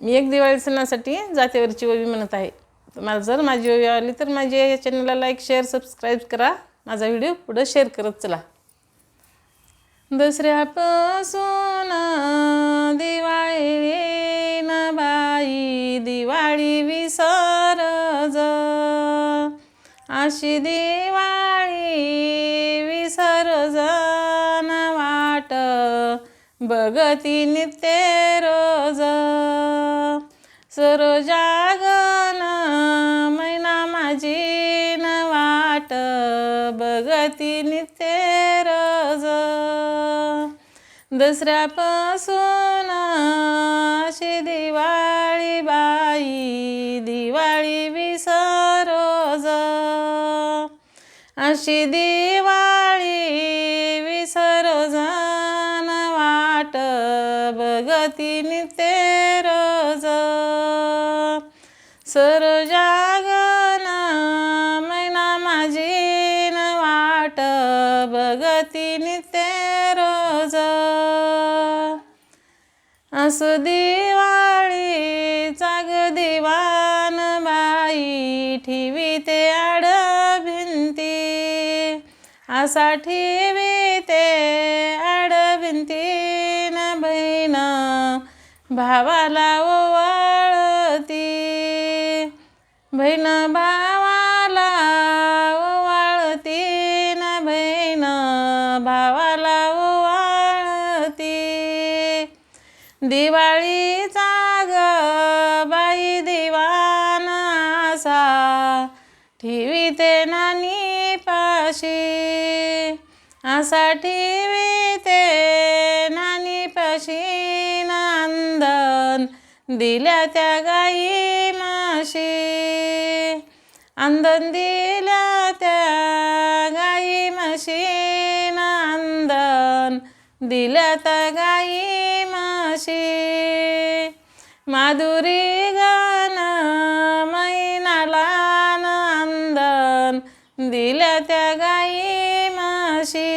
मी एक दिवाळी सणासाठी जातीवरची ओवी म्हणत आहे. तुम्हाला जर माझी ओवी आवडली तर माझ्या या चॅनलला लाईक शेअर सबस्क्राईब करा. माझा व्हिडिओ पुढं शेअर करत चला. दसऱ्यापासून दिवाळी न बाई दिवाळी विसर अशी दिवाळी बघती नित्य रोज. सरोजागन मैना माझी न वाट. बघती नित्य रोज. दसऱ्यापासून अशी दिवाळी बाई दिवाळी विसरोज. अशी दिवाळी बघती नित्य रोज. सरोजागन मैना माझी न वाट. बगती नित्य रोज. असं दिवाळी चाग दिवान बाई ठेवी ते आड भिंती. असा ठेवी ते आड भिंती. भावाला ओवाळती. बहीण भावाला ओवाळती न बहीण भावाला ओवाळती. दिवाळीचा ग बाई दिवान असा ठेवीते नानी पाशी असा ठेवीते नानी पाशी दिल्या त्या गाई माशी. अंदन दिल्या त्या गाई म्हशी आंदन दिल्या त्या गाई माशी. माधुरी गान मैनाला अंदन. दिल्या त्या गाई माशी.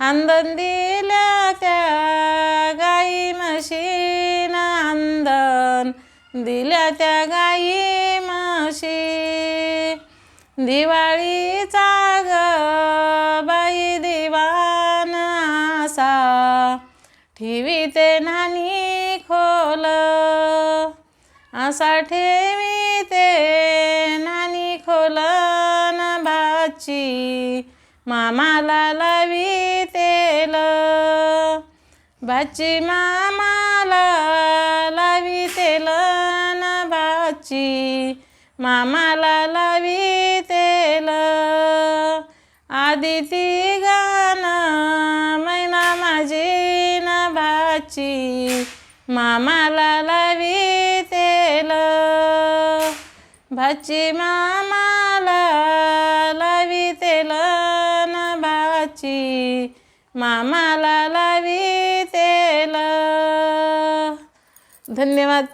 अंदन दिल्या दिल्या त्या गाई माशी दिवाळीचा ग बाई दिवानासा ठेवी ते नानी खोल असा ठेवी ते नानी खोल न भाची मामाला लावी तेल भाची मामाला लावी भाची मामाला लावी तेल. आदिती गाना मैना माझी न भाची मामाला लावी तेल. भाची मामाला लावी तेल न भाची मामाला लावी तेल. धन्यवाद.